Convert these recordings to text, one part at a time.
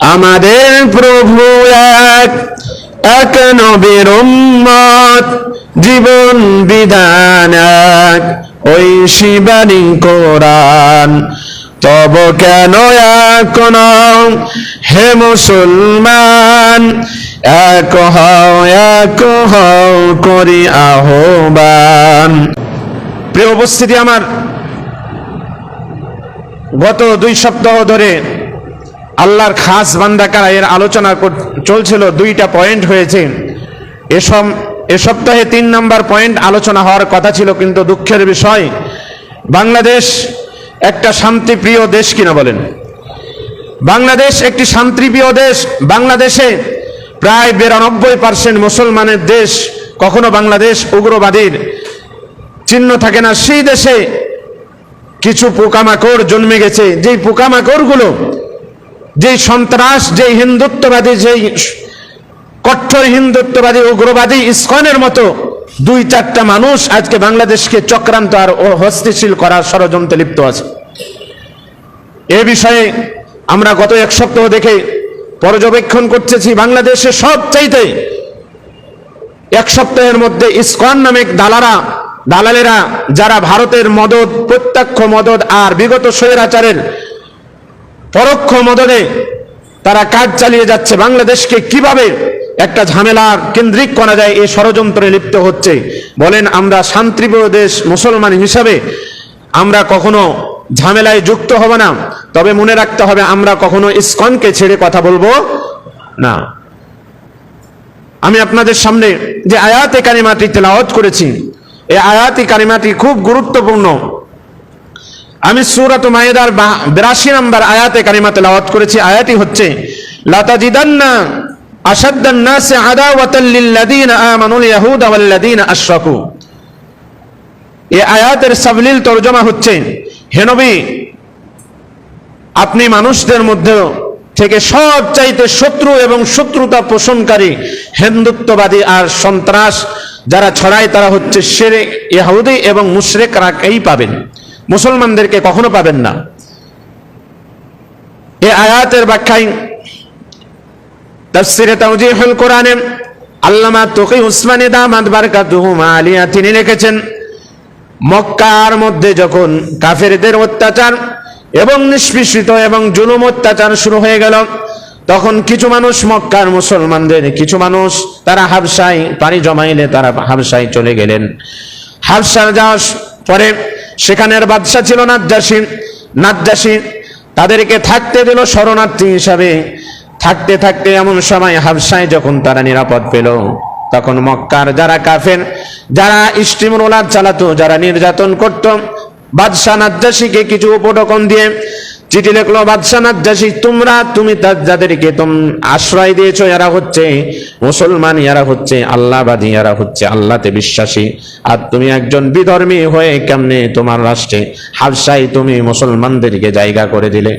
আমাদের প্রভু এক এক নবীর উম্মত, জীবন বিধান এক। ওই শিবানী কোরআন, তব কেন এখন হে মুসলমান, এক হও এক হও করি আহ্বান। প্রিয় উপস্থিতি আমার, গত দুই সপ্তাহ ধরে আল্লাহর খাস বান্দা কারা? এর আলোচনা চলছিল, দুইটা পয়েন্ট হয়েছে। এসব এ সপ্তাহে তিন নম্বর পয়েন্ট আলোচনা হওয়ার কথা ছিল, কিন্তু দুঃখের বিষয়, বাংলাদেশ একটা শান্তিপ্রিয় দেশ কিনা বলেন? বাংলাদেশ একটি শান্তিপ্রিয় দেশ। বাংলাদেশে প্রায় বিরানব্বই পার্সেন্ট মুসলমানের দেশ কখনো বাংলাদেশ উগ্রবাদীর চিহ্ন থাকে না। সেই দেশে কিছু পোকামাকড় জন্মে গেছে। যেই পোকামাকড়গুলো যেই সন্ত্রাস যেই হিন্দুত্ববাদী যেই কঠোর হিন্দুত্ববাদী, উগ্রবাদী ইস্কনের মতো দুই চারটা মানুষ আজকে বাংলাদেশকে চক্রান্ত আর হস্তশীল করার ষড়যন্ত্রে লিপ্ত আছে। এ বিষয়ে আমরা গত এক সপ্তাহ দেখে পর্যবেক্ষণ করতেছি বাংলাদেশে সব চাইতে এক সপ্তাহের মধ্যে ইসকন নামে দালারা, দালালেরা, যারা ভারতের মদত, প্রত্যক্ষ মদত আর বিগত স্বৈরাচারের পরোক্ষ মদদে তারা কাজ চালিয়ে যাচ্ছে। বাংলাদেশকে কীভাবে একটা ঝামেলার কেন্দ্রিক করা যায় এই ষড়যন্ত্রে লিপ্ত হচ্ছে। বলেন, আমরা শান্তিপ্রিয় দেশ, মুসলমান হিসাবে আমরা কখনো ঝামেলায় যুক্ত হব না। তবে মনে রাখতে হবে, আমরা কখনো ইসকনকে ছেড়ে কথা বলব না। আমি আপনাদের সামনে যে আয়াতে কারিমাটি তেলাওয়াত করেছি এই আয়াতি কারিমাটি খুব গুরুত্বপূর্ণ। আমি সুরাত মায়েদার বিরাশি নম্বর আয়াতে কারিমা তেলাওয়াত করেছি। আয়াতি হচ্ছে আদাওয়াতাল লিল্লাযীনা আমানুল ইয়াহুদা ওয়াল্লাযীনা আশরাকু। এই আয়াতের সাবলীল তরজমা হচ্ছে, হে নবী, আপনি মানুষদের মধ্যে থেকে সব চাইতে শত্রু এবং শত্রুতা পোষণকারী হিন্দুত্ববাদী আর সন্ত্রাস যারা ছড়ায় তারা হচ্ছে সেরে ইহুদি এবং মুশরেকরাকেই পাবেন। মুসলমানদেরকে কখনো পাবেন না। এই আয়াতের ব্যাখ্যায় তাফসিরে কোরআনে আল্লামা তকি উসমানী দামাত বারকাতুহু আলিয়া তিনি লিখেছেন, মক্কার মধ্যে যখন কাফেরদের অত্যাচার এবং নিষ্পেষিত এবং জুলুম অত্যাচার শুরু হয়ে গেল, তখন কিছু মানুষ মক্কার মুসলমানদের, কিছু মানুষ তারা হাবসায় পানি জমাইলে তারা হাবসায় চলে গেলেন। হাবসা যাওয়ার পরে সেখানের বাদশা ছিল নাজ্জাসী নাজ্জাসী তাদেরকে থাকতে দিল শরণার্থী হিসাবে। থাকতে থাকতে এমন সময় হাবসায় যখন তারা নিরাপদ পেল, তখন মক্কার যারা কাফের, যারা স্টিম রোলার চালাতো, যারা নির্যাতন করত, বাদশাহ নাজ্জাসীকে কিছু উপটকন দিয়ে চিঠি লিখলো, বাদশাহ নাজ্জাসী, তোমরা, তুমি যাদেরকে তোম, আশ্রয় দিয়েছ, এরা হচ্ছে মুসলমান, এরা হচ্ছে আল্লাহবাদী, এরা হচ্ছে আল্লাহতে বিশ্বাসী। আর তুমি একজন বিধর্মী হয়ে কেমনে তোমার রাষ্ট্রে হাবসাই তুমি মুসলমানদেরকে জায়গা করে দিলে?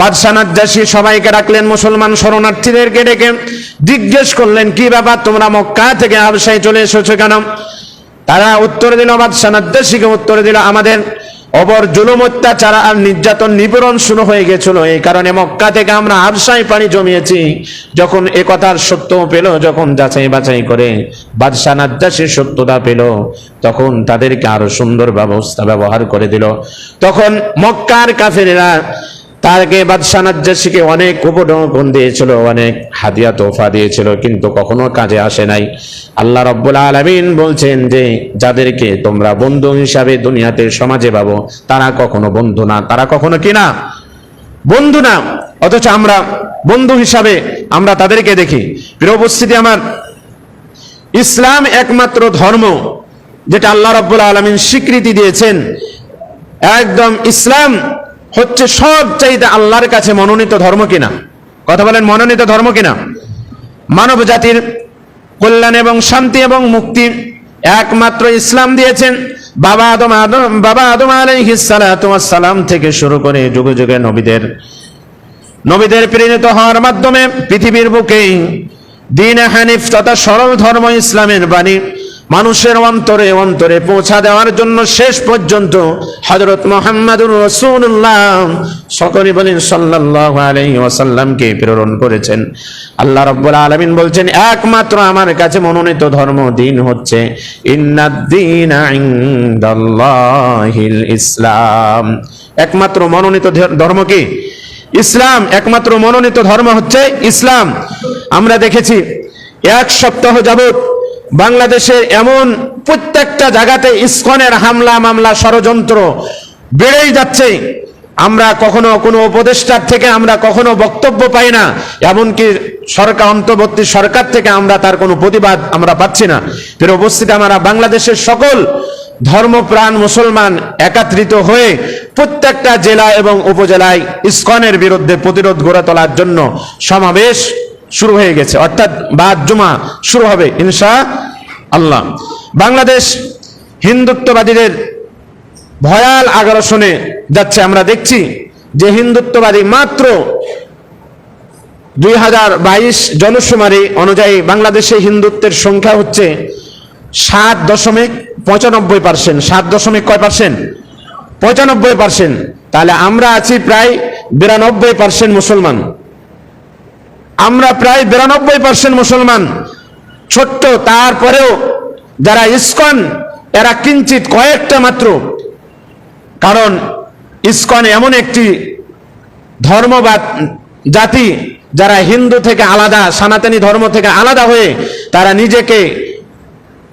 বাদশাহ নাজ্জাসী সবাইকে রাখলেন মুসলমান শরণার্থীদেরকে ডেকে, জিজ্ঞেস করলেন, কি ব্যাপার, তোমরা মক্কা থেকে হাবসায় চলে এসেছ কেন? তারা উত্তর দিল, বাদশাহ নাজ্জাসীকে উত্তর দিল, আমাদের অবর জুলুম অত্যাচার আর নির্যাতন নিপীড়ন শুরু হয়ে গেছিল। এই কারণে মক্কা থেকে আমরা আবসায় পানি জমিয়েছি। যখন এ কথার সত্য পেল, যখন যাচাই বাছাই করে বাদশাহ নাজ্জাসের সত্যতা পেল, তখন তাদেরকে আরও সুন্দর ব্যবস্থা, ব্যবহার করে দিল। তখন মক্কার কাফেরেরা তারকে বাদশাহ নাজ্জাসীকে অনেক উপঢৌকন দিয়েছিল, অনেক হাদিয়া তোফা দিয়েছিল, কিন্তু কখনো কাজে আসে নাই। আল্লাহ রব্বুল আলামিন বলছেন যে, যাদেরকে তোমরা বন্ধু হিসাবে দুনিয়াতে সমাজে পাবো, তারা কখনো বন্ধু না, তারা কখনো কি না? বন্ধু না। অথচ আমরা বন্ধু হিসাবে আমরা তাদেরকে দেখি। প্রিয় উপস্থিতি আমার, ইসলাম একমাত্র ধর্ম, যেটা আল্লাহ রব্বুল আলমিন স্বীকৃতি দিয়েছেন। একদম ইসলাম হচ্ছে সব চাইতে আল্লাহর কাছে মনোনীত ধর্ম কিনা? কথা বলেন, মনোনীত ধর্ম কিনা? মানব জাতির কল্যাণ এবং শান্তি এবং মুক্তি একমাত্র ইসলাম দিয়েছেন। বাবা আদম আদম, বাবা আদম সালাম থেকে শুরু করে যুগে যুগে নবীদের নবীদের প্রেরিত হওয়ার মাধ্যমে পৃথিবীর বুকে দিন হানিফ তথা সরল ধর্ম ইসলামের বাণী মানুষের অন্তরে অন্তরে পৌঁছা দেওয়ার জন্য শেষ পর্যন্ত হজরত মোহাম্মদুর রসুল্লাহ সকলে বলেন সাল্লাহ আলাইহি ওয়াসাল্লামকে প্রেরণ করেছেন। আল্লাহ রব্বুল আলামিন বলছেন, একমাত্র আমার কাছে মনোনীত ধর্ম দিন হচ্ছে ইসলাম। একমাত্র মনোনীত ধর্ম কি? ইসলাম। একমাত্র মনোনীত ধর্ম হচ্ছে ইসলাম। আমরা দেখেছি, এক সপ্তাহ যাবত বাংলাদেশে এমন প্রত্যেকটা জায়গাতে ইস্কনের হামলা, মামলা, ষড়যন্ত্র বেড়েই যাচ্ছে। আমরা কখনো কোনো উপদেষ্টার থেকে আমরা কখনো বক্তব্য পাই না, এমনকি সরকার, অন্তর্বর্তী সরকার থেকে আমরা তার কোনো প্রতিবাদ আমরা পাচ্ছি না। ফের উপস্থিত আমরা বাংলাদেশের সকল ধর্মপ্রাণ মুসলমান একাত্রিত হয়ে প্রত্যেকটা জেলা এবং উপজেলায় ইস্কনের বিরুদ্ধে প্রতিরোধ গড়ে তোলার জন্য সমাবেশ শুরু হয়ে গেছে। অর্থাৎ বাদ জুমা শুরু হবে ইনশা আল্লাহ। বাংলাদেশ হিন্দুত্ববাদীদের ভয়াল আগ্রাসনে যাচ্ছে। আমরা দেখছি যে হিন্দুত্ববাদী মাত্র দুই হাজার বাইশ জনশুমারি অনুযায়ী বাংলাদেশে হিন্দুত্বের সংখ্যা হচ্ছে সাত দশমিক পঁচানব্বই পার্সেন্ট। সাত দশমিক কয় পার্সেন্ট? পঁচানব্বই পার্সেন্ট। তাহলে আমরা আছি প্রায় বিরানব্বই পার্সেন্ট মুসলমান। আমরা প্রায় বিরানব্বই পার্সেন্ট মুসলমান। ছোট্ট, তারপরেও যারা ইস্কন, এরা কিঞ্চিত কয়েকটা মাত্র। কারণ ইস্কন এমন একটি ধর্ম বা জাতি, যারা হিন্দু থেকে আলাদা, সনাতনী ধর্ম থেকে আলাদা হয়ে তারা নিজেকে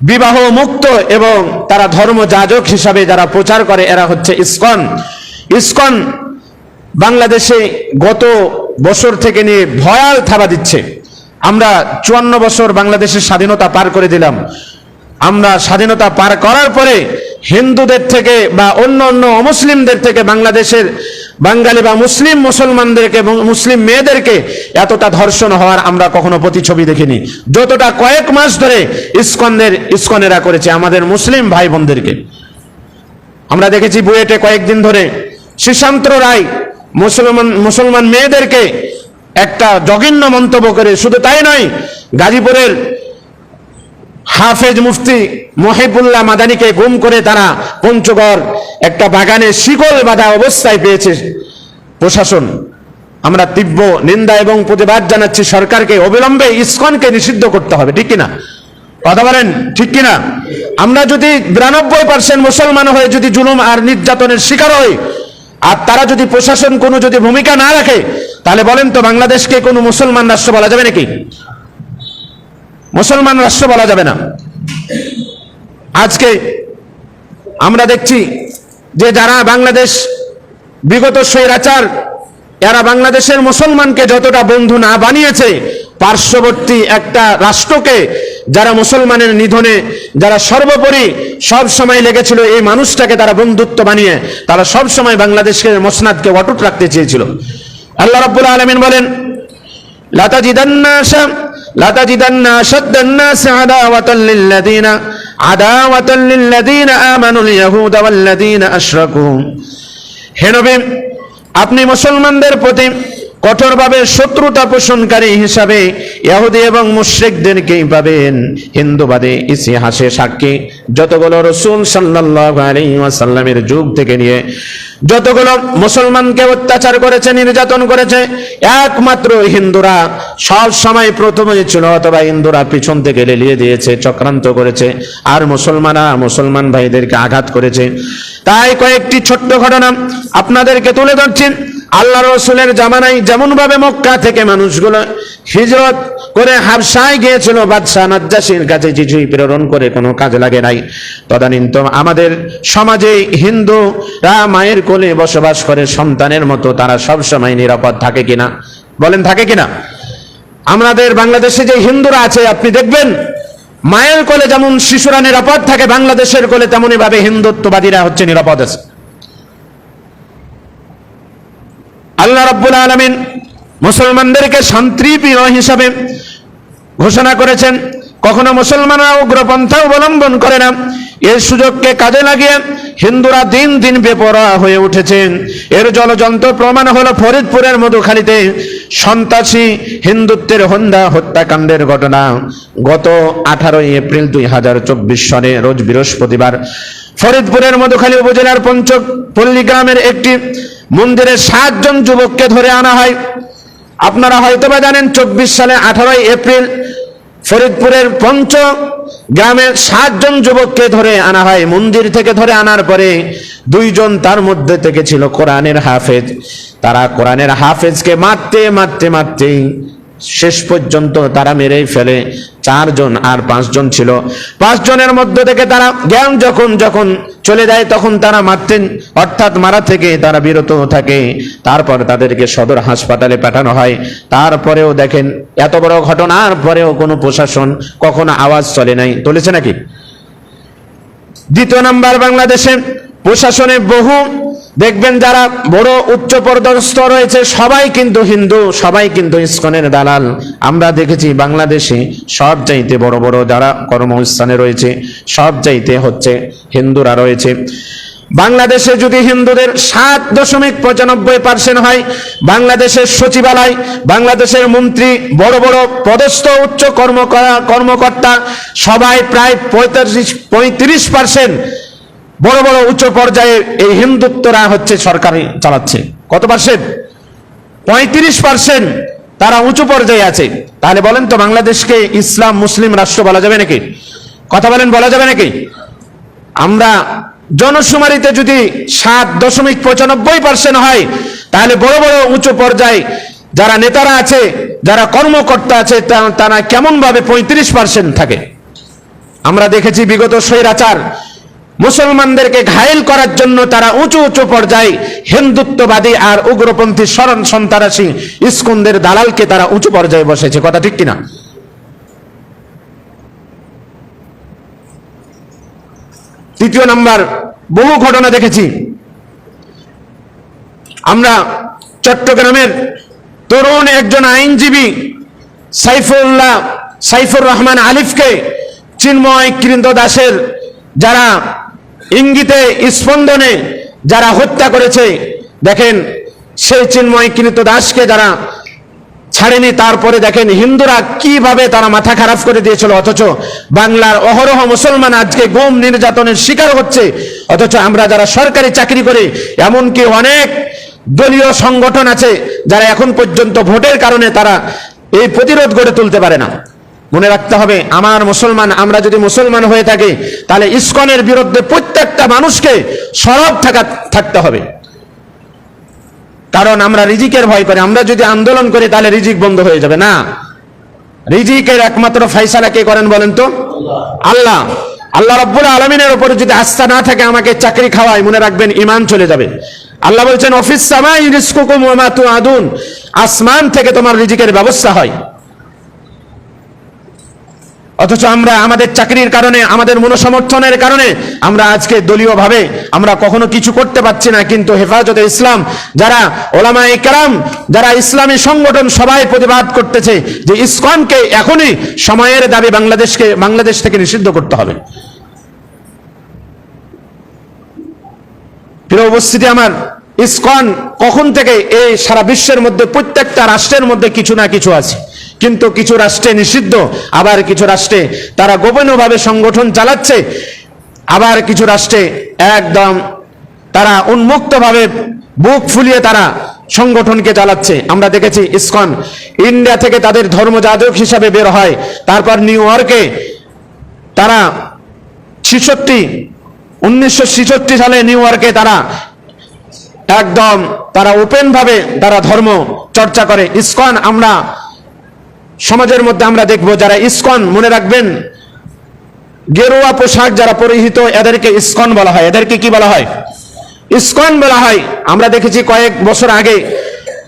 বিবাহ মুক্ত এবং তারা ধর্ম যাজক হিসাবে যারা প্রচার করে, এরা হচ্ছে ইস্কন। ইস্কন বাংলাদেশে গত বছর থেকে নিয়ে ভয়াল থাবা দিচ্ছে। আমরা চুয়ান্ন বছর বাংলাদেশের স্বাধীনতা পার করে দিলাম। আমরা স্বাধীনতা পার করার পরে হিন্দুদের থেকে বা অন্য অন্য অমুসলিমদের থেকে বাংলাদেশের বাঙালি বা মুসলিম মুসলমানদেরকে এবং মুসলিম মেয়েদেরকে এতটা ধর্ষণ হওয়ার আমরা কখনো প্রতিছবি দেখিনি। যতটা কয়েক মাস ধরে ইস্কনদের ইস্কনেরা করেছে আমাদের মুসলিম ভাই বোনদেরকে। আমরা দেখেছি বুয়েটে কয়েকদিন ধরে সুশান্ত রায় মুসলমান মুসলমান মেয়েদেরকে একটা জঘন্য মন্তব্য করে, শুধু তাই নয়, গাজীপুরের হাফেজ মুফতি মহিবুল্লাহ মাদানিকে গুম করে তারা পঞ্চগড় একটা বাগানে শিকল বাঁধা অবস্থায় পেয়েছে প্রশাসন। আমরা তীব্র নিন্দা এবং প্রতিবাদ জানাচ্ছি সরকারকে, অবিলম্বে ইসকনকে নিষিদ্ধ করতে হবে, ঠিক কিনা? কথা বলেন, ঠিক কিনা? আমরা যদি বিরানব্বই পার্সেন্ট মুসলমান হয়ে যদি জুলুম আর নির্যাতনের শিকার হই আর তারা যদি প্রশাসন কোনো যদি ভূমিকা না রাখে, তাহলে বলেন তো বাংলাদেশকে কোনো মুসলমান রাষ্ট্র বলা যাবে নাকি? মুসলমান রাষ্ট্র বলা যাবে না। আজকে আমরা দেখছি যে যারা বাংলাদেশ বিগত স্বৈরাচার, এরা বাংলাদেশের মুসলমানকে যতটা বন্ধু না বানিয়েছে পার্শ্ববর্তী একটা রাষ্ট্রকে যারা মুসলমানের নিধনে, যারা সর্বোপরি সব সময় লেগেছিল এই মানুষটাকে তারা বন্ধুত্ব বানিয়ে, তারা সব সময় বাংলাদেশকে মসনাদকে অটুট রাখতে চেয়েছিল। আল্লাহ রাব্বুল আলামিন বলেন লাতা জিদান্নাসা লাতা জিদান্নাস আদাওয়াতাল আদাওয়াতাল্লিল্লাদিনা আদাওয়াতাল্লিল্লাদিনা আমানুল ইয়াহুদ ওয়াল্লাদিনা আশরাকু হে নবী, আপনি মুসলমানদের প্রতি কঠোরভাবে শত্রুতা পোষণকারী হিসাবে ইহুদি এবং মুশরিকদেরকেই পাবেন। হিন্দুবাদে ইতিহাসে সাক্ষী। যতগুলো রসুল সাল্লাল্লাহু আলাইহি ওয়াসাল্লামের যুগ থেকে নিয়ে যতগুলো মুসলমানকে অত্যাচার করেছে, নির্যাতন করেছে, একমাত্র হিন্দুরা সব সময় প্রথমে ছিল অথবা হিন্দুরা পিছন থেকে লেলিয়ে দিয়েছে, চক্রান্ত করেছে, আর মুসলমানরা মুসলমান ভাইদেরকে আঘাত করেছে। তাই কয়েকটি ছোট্ট ঘটনা আপনাদেরকে তুলে ধরছেন আল্লাহ রসুলের জামানায় যেমন ভাবে মক্কা থেকে মানুষগুলো হিজরত করে হাবসায় গিয়েছিল, বাদশাহ নাজ্জাসীর কাছে কিছুই প্রেরণ করে কোনো কাজ লাগে নাই। তদানীন্তন আমাদের সমাজে হিন্দুরা মায়ের কোলে বসবাস করে, সন্তানের মতো তারা সব সময় নিরাপদ থাকে কিনা? বলেন, থাকে কিনা? আমাদের বাংলাদেশে যে হিন্দুরা আছে, আপনি দেখবেন, মায়ের কোলে যেমন শিশুরা নিরাপদ থাকে, বাংলাদেশের কোলে তেমনই ভাবে হিন্দুত্ববাদীরা হচ্ছে নিরাপদ আছে। আল্লাহ রাব্বুল আলামিন মুসলমানদেরকে শান্তিপ্রিয় হিসাবে ঘোষণা করেছেন। কখনো মুসলমানরা উগ্রপন্থা অবলম্বন করে না। এর সুযোগকে কাজে লাগিয়ে হিন্দুরা দিন দিন বেপরোয়া হয়ে উঠেছেন। এর জলযন্ত্র প্রমাণ হলো ফরিদপুরের মধুখালীতে সন্ত্রাসী হিন্দুত্বের হন্দা হত্যাকাণ্ডের ঘটনা। গত আঠারোই এপ্রিল দুই হাজার চব্বিশ সনে রোজ বৃহস্পতিবার ফরিদপুরের মধুখালী উপজেলার পঞ্চপল্লী গ্রামের একটি মন্দিরে সাতজন যুবককে ধরে আনা হয়। আপনারা হয়তোবা জানেন, চব্বিশ সালে আঠারোই এপ্রিল ফরিদপুরের পঞ্চ গ্রামের সাতজন যুবককে ধরে আনা হয়। মন্দির থেকে ধরে আনার পরে দুইজন তার মধ্যে থেকে ছিল কোরআনের হাফেজ। তারা কোরআনের হাফেজকে মারতে মারতে মারতে শেষ পর্যন্ত তারা মেরেই ফেলে। চারজন আর পাঁচজন ছিল। পাঁচজনের মধ্য থেকে তারা জ্ঞান যখন যখন চলে যায়, তখন তারা মারতেন। অর্থাৎ মারা থেকে তারা বিরত থাকে। তারপর তাদেরকে সদর হাসপাতালে পাঠানো হয়। তারপরেও দেখেন, এত বড় ঘটনার পরেও কোনো প্রশাসন কখনো আওয়াজ চলে নাই। তুলেছে নাকি? দ্বিতীয় নাম্বার বাংলাদেশে প্রশাসনে বহু দেখবেন যারা বড় উচ্চ পদস্থ রয়েছে, সবাই কিন্তু হিন্দু, সবাই কিন্তু ইস্কনের দালাল। আমরা দেখেছি বাংলাদেশে সব চাইতে বড় বড় যারা কর্মস্থানে রয়েছে সব চাইতে হচ্ছে হিন্দুরা রয়েছে। বাংলাদেশে যদি হিন্দুদের সাত দশমিক পঁচানব্বই পার্সেন্ট হয়, বাংলাদেশের সচিবালয়, বাংলাদেশের মন্ত্রী, বড় বড় পদস্থ উচ্চ কর্ম কর্মকর্তা সবাই প্রায় পঁয়তাল্লিশ পঁয়ত্রিশ পার্সেন্ট বড় বড় উচ্চ পর্যায়ে এই হিন্দুত্বরা হচ্ছে সরকারি চালাচ্ছে। কত পার্সেন্ট পঁয়ত্রিশ পার্সেন্ট তারা উঁচু পর্যায়ে আছে। তাহলে বলেন তো বাংলাদেশকে ইসলাম মুসলিম রাষ্ট্র বলা যাবে নাকি? কথা বলেন, বলা যাবে নাকি? আমরা জনশুমারিতে যদি সাত দশমিক পঁচানব্বই পার্সেন্ট হয়, তাহলে বড় বড় উঁচু পর্যায়ে যারা নেতারা আছে, যারা কর্মকর্তা আছে তারা কেমন ভাবে পঁয়ত্রিশ পার্সেন্ট থাকে? আমরা দেখেছি বিগত স্বৈরাচার মুসলমানদেরকে ঘায়েল করার জন্য তারা উঁচু উঁচু পর্যায়ে হিন্দুত্ববাদী আর উগ্রপন্থী স্মরণ সন্ত্রাসী ইস্কুনদের দালালকে তারা উঁচু পর্যায়ে বসেছে। কথা ঠিক কিনা? তৃতীয় নাম্বার, বহু ঘটনা দেখেছি। আমরা চট্টগ্রামের তরুণ একজন আইনজীবী সাইফুল্লাহ সাইফুর রহমান আলিফকে চিন্ময় কৃন্দ দাসের যারা ইঙ্গিতে স্পন্দনে যারা হত্যা করেছে, দেখেন সেই চিন্ময় কৃত দাসকে যারা ছাড়েনি, তারপরে দেখেন হিন্দুরা কীভাবে তারা মাথা খারাপ করে দিয়েছিল, অথচ বাংলার অহরহ মুসলমান আজকে গুম নির্যাতনের শিকার হচ্ছে, অথচ আমরা যারা সরকারি চাকরি করি, এমনকি অনেক দলীয় সংগঠন আছে, যারা এখন পর্যন্ত ভোটের কারণে তারা এই প্রতিরোধ গড়ে তুলতে পারে না। মনে রাখতে হবে, আমার মুসলমান, আমরা যদি মুসলমান হয়ে থাকি, তাহলে ইস্কনের বিরুদ্ধে প্রত্যেকটা মানুষকে সরব থাকা, থাকতে হবে। কারণ আমরা রিজিকের ভয় করি, আমরা যদি আন্দোলন করি, তাহলে রিজিক বন্ধ হয়ে যাবে, না। রিজিকের একমাত্র ফাইসালা কে করেন বলেন তো? আল্লাহ। আল্লাহ রব্বুল আলমিনের উপরে যদি আস্থা না থাকে, আমাকে চাকরি খাওয়ায়, মনে রাখবেন ইমান চলে যাবে। আল্লাহ বলছেন, অফিস সামাই রিস্কুকুম তুআদুন। আসমান থেকে তোমার রিজিকের ব্যবস্থা হয়। অথচ আমরা আমাদের চাকরির কারণে, আমাদের মনোসমর্থনের কারণে আমরা আজকে দলীয়ভাবে আমরা কখনো কিছু করতে পারছি না। কিন্তু হেফাজতে ইসলাম, যারা ওলামা একরাম যারা ইসলামী সংগঠন সবাই প্রতিবাদ করতেছে যে ইসকনকে এখনই সময়ের দাবি বাংলাদেশকে, বাংলাদেশ থেকে নিষিদ্ধ করতে হবে। প্রিয় উপস্থিতি, আমার ইসকন কখন থেকে এই সারা বিশ্বের মধ্যে, প্রত্যেকটা রাষ্ট্রের মধ্যে কিছু না কিছু আছে। কিন্তু কিছু রাষ্ট্রে নিষিদ্ধ, আবার কিছু রাষ্ট্রে তারা গোপনীয়ভাবে সংগঠন চালাচ্ছে, আবার কিছু রাষ্ট্রে একদম তারা উন্মুক্তভাবে বুক ফুলিয়ে তারা সংগঠনকে চালাচ্ছে। আমরা দেখেছি ইসকন, ইন্ডিয়া থেকে তাদের ধর্মযাজক হিসাবে বের হয়, তারপর নিউ ইয়র্কে তারা ছিষট্টি, উনিশশো সালে নিউ ইয়র্কে তারা একদম তারা ওপেন ভাবে তারা ধর্ম চর্চা করে। ইসকন, আমরা সমাজের মধ্যে আমরা দেখব যারা ইস্কন মনে রাখবেন, গেরুয়া পোশাক যারা পরিহিত, এদেরকে ইস্কন বলা হয়। এদেরকে কি বলা হয়? ইস্কন বলা হয়। আমরা দেখেছি কয়েক বছর আগে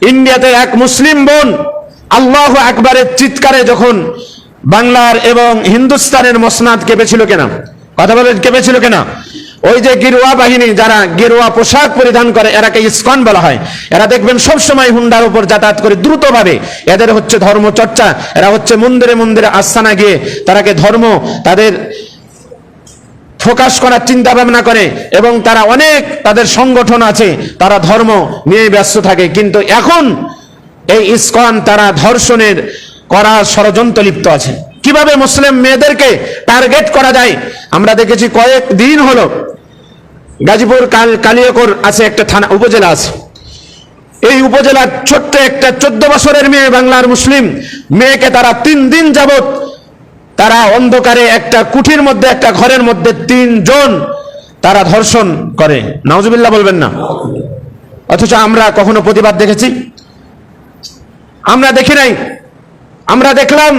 ইন্ডিয়াতে এক মুসলিম বোন আল্লাহ আকবরের চিৎকারে যখন বাংলার এবং হিন্দুস্তানের মসনাদ কেঁপেছিল কেনা। কথা বলেন, কেঁপেছিল কেনা? ওই যে গেরুয়া বাহিনী যারা গেরুয়া পোশাক পরিধান করে, এরাকে ইসকন বলা হয়। এরা দেখবেন সব সময় হুন্ডার উপর যাতায়াত করে দ্রুতভাবে। এদের হচ্ছে ধর্ম চর্চা এরা হচ্ছে মন্দিরে মন্দিরে আস্থানা গিয়ে তারাকে ধর্ম, তাদের ফোকাস করার চিন্তা ভাবনা করে এবং তারা অনেক তাদের সংগঠন আছে, তারা ধর্ম নিয়ে ব্যস্ত থাকে। কিন্তু এখন এই ইস্কন তারা ধর্ষণের করা ষড়যন্ত্র লিপ্ত আছে। কীভাবে মুসলিম মেয়েদেরকে টার্গেট করা যায়? আমরা দেখেছি কয়েক দিন হলো গাজীপুর কাল কালিয়াকোর আছে একটা থানা, উপজেলা আছে। এই উপজেলার ছোট্ট একটা চোদ্দ বছরের মেয়ে বাংলার মুসলিম মেয়েকে তারা তিন দিন যাবত তারা অন্ধকারে একটা কুঠির মধ্যে, একটা ঘরের মধ্যে তিনজন তারা ধর্ষণ করে। নাউজুবিল্লাহ বলবেন না। অথচ আমরা কখনো প্রতিবাদ দেখেছি। আমরা দেখি নাই। আমরা দেখলাম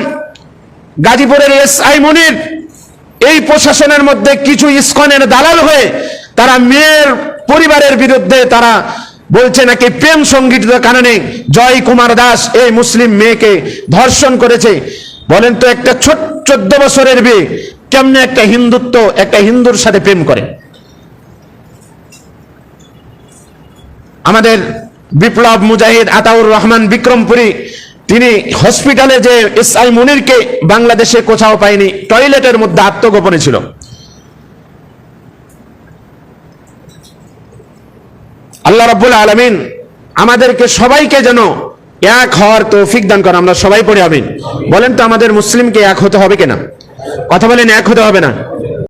গাজীপুরের এস আই মনির, এই প্রশাসনের মধ্যে কিছু ইস্কনের দালাল হয়ে তারা মেয়ের পরিবারের বিরুদ্ধে তারা বলছে নাকি প্রেম সংগীত কারণে জয় কুমার দাস এই মুসলিম মেয়েকে ধর্ষণ করেছে। বলেন তো একটা ছোট চোদ্দ বছরের মেয়ে কেমনে একটা হিন্দুত্ব, একটা হিন্দুর সাথে প্রেম করে? আমাদের বিপ্লব মুজাহিদ আতাউর রহমান বিক্রমপুরী তিনি হসপিটালে যে এস আই মুনিরকে বাংলাদেশে কোথাও পায়নি টয়লেটের মধ্যে আত্মগোপনে ছিল। আল্লাহ রাব্বুল আলামিন আমাদেরকে সবাইকে যেন এক হওয়ার তৌফিক দান করে আমরা সবাই পড়ে, আমিন। বলেন তো আমাদের মুসলিমকে এক হতে হবে কিনা? কথা বলেন, এক হতে হবে না?